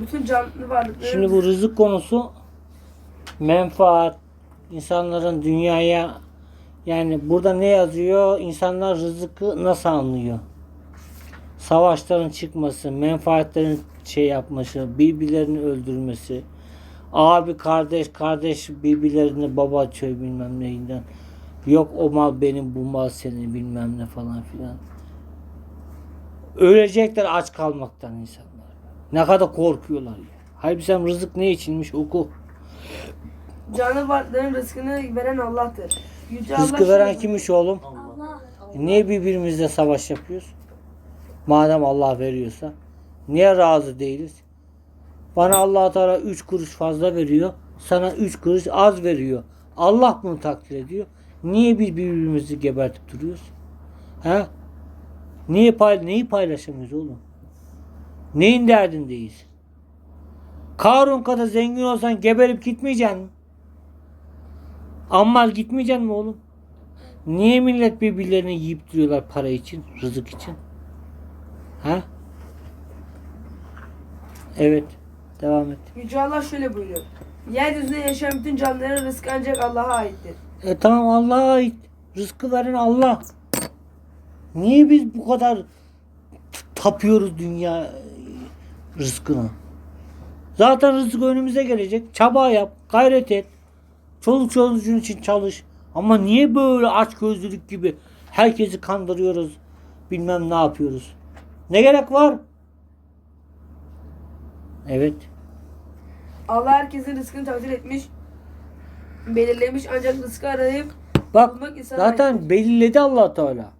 Bütün canlı varlıkların Şimdi bu rızık konusu menfaat, insanların dünyaya yani burada ne yazıyor? İnsanlar rızıkı nasıl anlıyor? Savaşların çıkması, menfaatlerin şey yapması, birbirlerini öldürmesi, abi kardeş kardeş birbirlerini baba çöy bilmem neyinden. Yok o mal benim bu mal senin bilmem ne falan filan. Ölecekler aç kalmaktan insanlar. Ne kadar korkuyorlar ya. Halbuki sen rızık ne içinmiş oku. canlı varlıkların rızkını veren Allah'tır. Yüce Allah Rızkı veren şöyle- kimmiş oğlum? E Niye birbirimizle savaş yapıyoruz? Madem Allah veriyorsa. Niye razı değiliz? Bana allah Teala 3 kuruş fazla veriyor. Sana 3 kuruş az veriyor. Allah bunu takdir ediyor. Niye biz birbirimizi gebertip duruyoruz? Ha? Niye pay neyi paylaşamıyoruz oğlum? Neyin derdindeyiz? Karun kadar zengin olsan geberip gitmeyeceksin mi? Ammaz gitmeyeceksin mi oğlum? Niye millet birbirlerini yiyip duruyorlar para için, rızık için? Ha? Evet. Devam et. Yüce Allah şöyle buyuruyor. Yeryüzünde yaşayan bütün canlıların rızkı ancak Allah'a aittir. E tamam Allah'a ait. Rızkı veren Allah. Niye biz bu kadar tapıyoruz dünya rızkına? Zaten rızık önümüze gelecek. Çaba yap, gayret et. Çoluk çocuğun için çalış. Ama niye böyle aç gözlülük gibi herkesi kandırıyoruz? Bilmem ne yapıyoruz. Ne gerek var? Evet. Allah herkesin rızkını takdir etmiş, belirlemiş ancak rızkı arayıp Bak zaten aittir. belirledi allah Teala.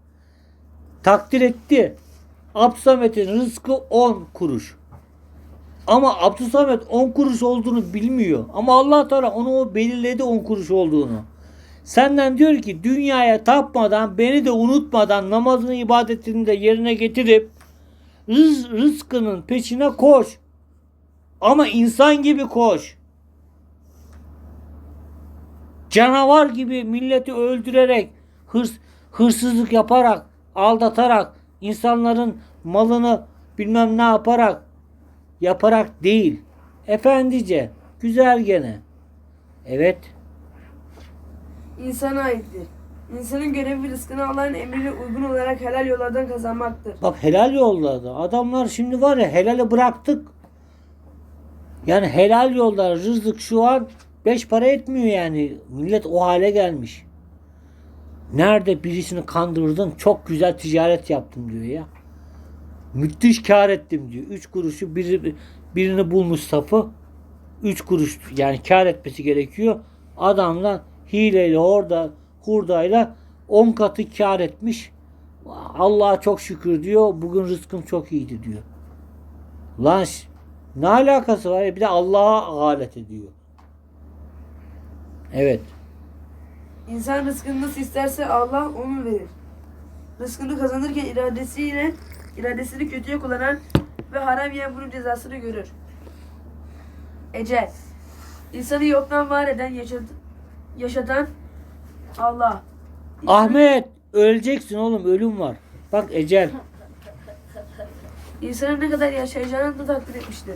Takdir etti. Abdülsamet'in rızkı 10 kuruş. Ama Abdülsamet 10 kuruş olduğunu bilmiyor. Ama allah Teala onu o belirledi 10 kuruş olduğunu. Senden diyor ki dünyaya tapmadan beni de unutmadan namazını ibadetini de yerine getirip rız, rızkının peşine koş. Ama insan gibi koş. Canavar gibi milleti öldürerek, hırs, hırsızlık yaparak, aldatarak, insanların malını bilmem ne yaparak, yaparak değil. Efendice, güzel gene. Evet. insana aittir. İnsanın görevi rızkını Allah'ın emrine uygun olarak helal yollardan kazanmaktır. Bak helal yolladı. Adamlar şimdi var ya helali bıraktık. Yani helal yollar rızık şu an beş para etmiyor yani. Millet o hale gelmiş. Nerede birisini kandırdın çok güzel ticaret yaptım diyor ya. Müthiş kar ettim diyor. Üç kuruşu biri, birini bulmuş safı. Üç kuruş yani kar etmesi gerekiyor. Adamla hileyle orada hurdayla on katı kar etmiş. Allah'a çok şükür diyor. Bugün rızkım çok iyiydi diyor. Lan ne alakası var? ya? Bir de Allah'a alet ediyor. Evet. İnsan rızkını nasıl isterse Allah onu verir. Rızkını kazanırken iradesiyle iradesini kötüye kullanan ve haram yiyen bunun cezasını görür. Ecel. İnsanı yoktan var eden, yaşat, yaşatan Allah. İnsanı- Ahmet öleceksin oğlum ölüm var. Bak ecel. İnsanın ne kadar yaşayacağını da takdir etmiştir.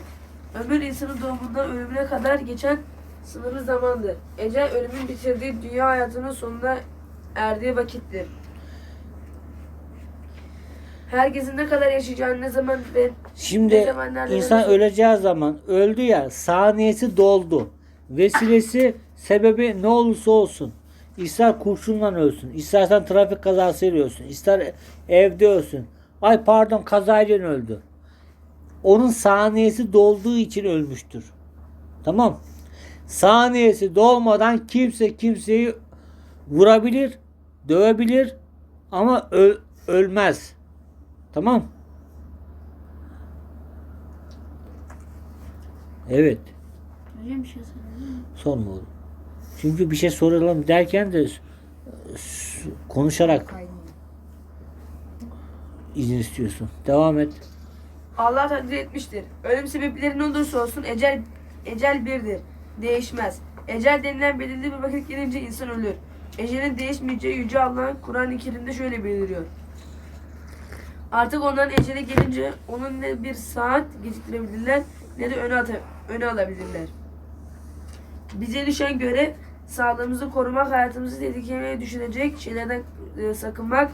Ömür insanın doğumundan ölümüne kadar geçen sınırlı zamandır. Ecel ölümün bitirdiği dünya hayatının sonuna erdiği vakittir. Herkesin ne kadar yaşayacağını ne zaman ve ne Şimdi zaman nerede insan nasıl- öleceği zaman öldü ya saniyesi doldu. Vesilesi sebebi ne olursa olsun. İster kurşunla ölsün, istersen trafik kazasıyla ölsün, ister evde ölsün. Ay pardon kazayla öldü. Onun saniyesi dolduğu için ölmüştür. Tamam. Saniyesi dolmadan kimse kimseyi vurabilir, dövebilir ama ö- ölmez. Tamam. Evet. Öyle bir şey. Sorma oğlum. Çünkü bir şey soralım derken de konuşarak izin istiyorsun. Devam et. Allah takdir etmiştir. Ölüm sebepleri ne olursa olsun ecel ecel birdir. Değişmez. Ecel denilen belirli bir vakit gelince insan ölür. Ecelin değişmeyeceği Yüce Allah'ın Kur'an-ı Kerim'de şöyle bildiriyor. Artık onların eceli gelince onun ne bir saat geciktirebilirler ne de öne, öne alabilirler. Bize düşen görev sağlığımızı korumak, hayatımızı tehlikeye düşürecek şeylerden e, sakınmak,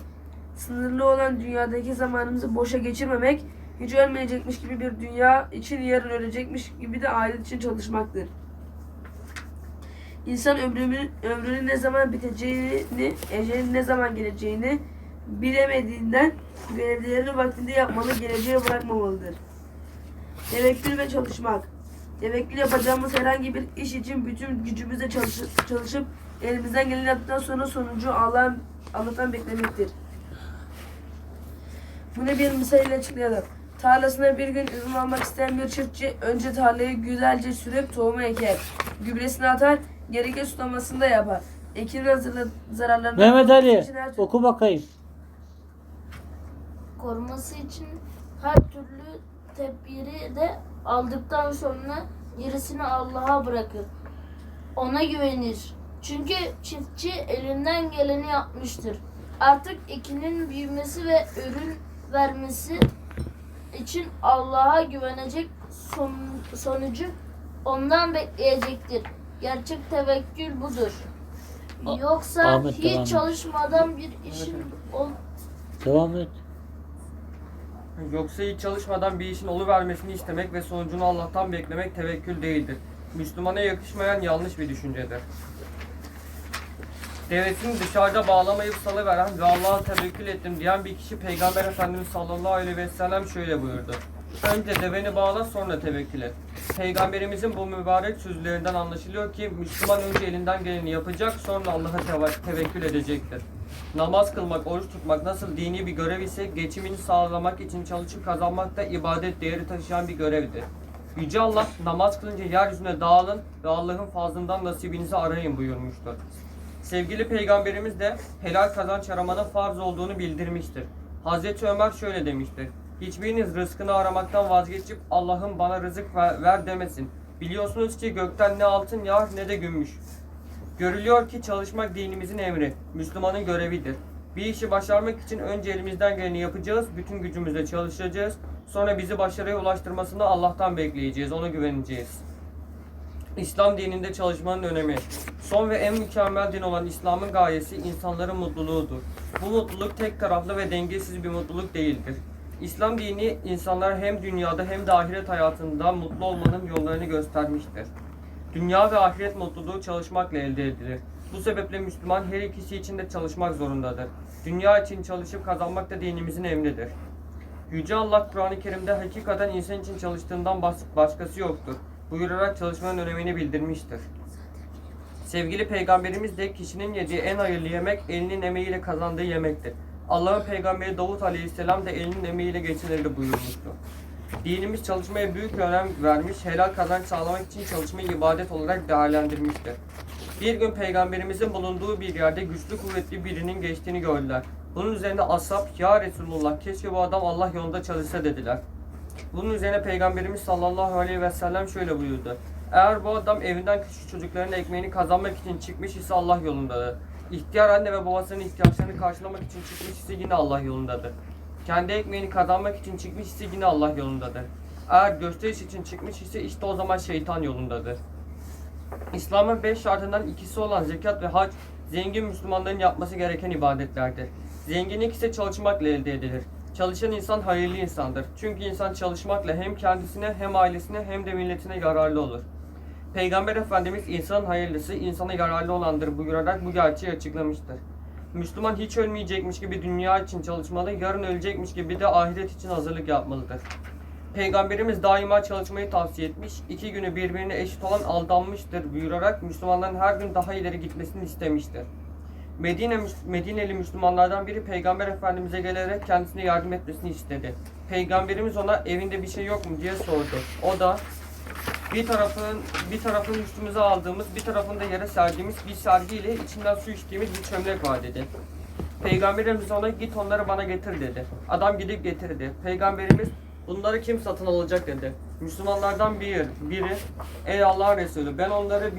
sınırlı olan dünyadaki zamanımızı boşa geçirmemek, hiç ölmeyecekmiş gibi bir dünya için yarın ölecekmiş gibi de ahiret için çalışmaktır. İnsan ömrünün, ömrünün ne zaman biteceğini, ecelin ne zaman geleceğini bilemediğinden görevlerini vaktinde yapmalı, geleceğe bırakmamalıdır. Tevekkül ve çalışmak. Tevekkül yapacağımız herhangi bir iş için bütün gücümüzle çalışıp, çalışıp elimizden geleni yaptıktan sonra sonucu Allah'ın Allah'tan beklemektir. Bunu bir misal açıklayalım. Tarlasına bir gün üzüm almak isteyen bir çiftçi önce tarlayı güzelce sürüp tohumu eker. Gübresini atar, gerekli sulamasını da yapar. Ekinin hazırla zararlarını Mehmet Ali oku bakayım. Koruması için her türlü tedbiri de aldıktan sonra gerisini Allah'a bırakır. Ona güvenir. Çünkü çiftçi elinden geleni yapmıştır. Artık ekinin büyümesi ve ürün vermesi için Allah'a güvenecek son, sonucu ondan bekleyecektir. Gerçek tevekkül budur. Yoksa Ahmet, hiç çalışmadan bir işin ol, Devam et. Yoksa hiç çalışmadan bir işin oluvermesini istemek ve sonucunu Allah'tan beklemek tevekkül değildir. Müslümana yakışmayan yanlış bir düşüncedir. Devesini dışarıda bağlamayıp salıveren ve Allah'a tevekkül ettim diyen bir kişi Peygamber Efendimiz sallallahu aleyhi ve sellem şöyle buyurdu. Önce deveni bağla sonra tevekkül et. Peygamberimizin bu mübarek sözlerinden anlaşılıyor ki Müslüman önce elinden geleni yapacak sonra Allah'a tevekkül edecektir. Namaz kılmak, oruç tutmak nasıl dini bir görev ise geçimini sağlamak için çalışıp kazanmak da ibadet değeri taşıyan bir görevdir. Yüce Allah namaz kılınca yeryüzüne dağılın ve Allah'ın fazlından nasibinizi arayın buyurmuştur. Sevgili peygamberimiz de helal kazanç aramanın farz olduğunu bildirmiştir. Hazreti Ömer şöyle demiştir. Hiçbiriniz rızkını aramaktan vazgeçip Allah'ım bana rızık ver, ver demesin. Biliyorsunuz ki gökten ne altın yağar ne de gümüş. Görülüyor ki çalışmak dinimizin emri, Müslümanın görevidir. Bir işi başarmak için önce elimizden geleni yapacağız, bütün gücümüzle çalışacağız. Sonra bizi başarıya ulaştırmasını Allah'tan bekleyeceğiz, ona güveneceğiz. İslam dininde çalışmanın önemi. Son ve en mükemmel din olan İslam'ın gayesi insanların mutluluğudur. Bu mutluluk tek taraflı ve dengesiz bir mutluluk değildir. İslam dini insanlara hem dünyada hem de ahiret hayatında mutlu olmanın yollarını göstermiştir. Dünya ve ahiret mutluluğu çalışmakla elde edilir. Bu sebeple Müslüman her ikisi için de çalışmak zorundadır. Dünya için çalışıp kazanmak da dinimizin emridir. Yüce Allah Kur'an-ı Kerim'de hakikaten insan için çalıştığından başkası yoktur. Buyurarak çalışmanın önemini bildirmiştir. Sevgili Peygamberimiz de kişinin yediği en hayırlı yemek elinin emeğiyle kazandığı yemektir. Allah'ın peygamberi Davut Aleyhisselam da elinin emeğiyle geçinirdi buyurmuştu. Dinimiz çalışmaya büyük önem vermiş, helal kazanç sağlamak için çalışmayı ibadet olarak değerlendirmiştir. Bir gün peygamberimizin bulunduğu bir yerde güçlü kuvvetli birinin geçtiğini gördüler. Bunun üzerine ashab, ya Resulullah keşke bu adam Allah yolunda çalışsa dediler. Bunun üzerine Peygamberimiz sallallahu aleyhi ve sellem şöyle buyurdu. Eğer bu adam evinden küçük çocukların ekmeğini kazanmak için çıkmış ise Allah yolundadır. İhtiyar anne ve babasının ihtiyaçlarını karşılamak için çıkmış ise yine Allah yolundadır. Kendi ekmeğini kazanmak için çıkmış ise yine Allah yolundadır. Eğer gösteriş için çıkmış ise işte o zaman şeytan yolundadır. İslam'ın beş şartından ikisi olan zekat ve hac, zengin Müslümanların yapması gereken ibadetlerdir. Zenginlik ise çalışmakla elde edilir. Çalışan insan hayırlı insandır. Çünkü insan çalışmakla hem kendisine hem ailesine hem de milletine yararlı olur. Peygamber Efendimiz insanın hayırlısı, insana yararlı olandır buyurarak bu gerçeği açıklamıştır. Müslüman hiç ölmeyecekmiş gibi dünya için çalışmalı, yarın ölecekmiş gibi de ahiret için hazırlık yapmalıdır. Peygamberimiz daima çalışmayı tavsiye etmiş, iki günü birbirine eşit olan aldanmıştır buyurarak Müslümanların her gün daha ileri gitmesini istemiştir. Medine, Medineli Müslümanlardan biri Peygamber Efendimiz'e gelerek kendisine yardım etmesini istedi. Peygamberimiz ona evinde bir şey yok mu diye sordu. O da bir tarafın bir tarafını üstümüze aldığımız, bir tarafında yere serdiğimiz bir sergiyle içinden su içtiğimiz bir çömlek var dedi. Peygamberimiz ona git onları bana getir dedi. Adam gidip getirdi. Peygamberimiz bunları kim satın alacak dedi. Müslümanlardan bir, biri ey Allah Resulü ben onları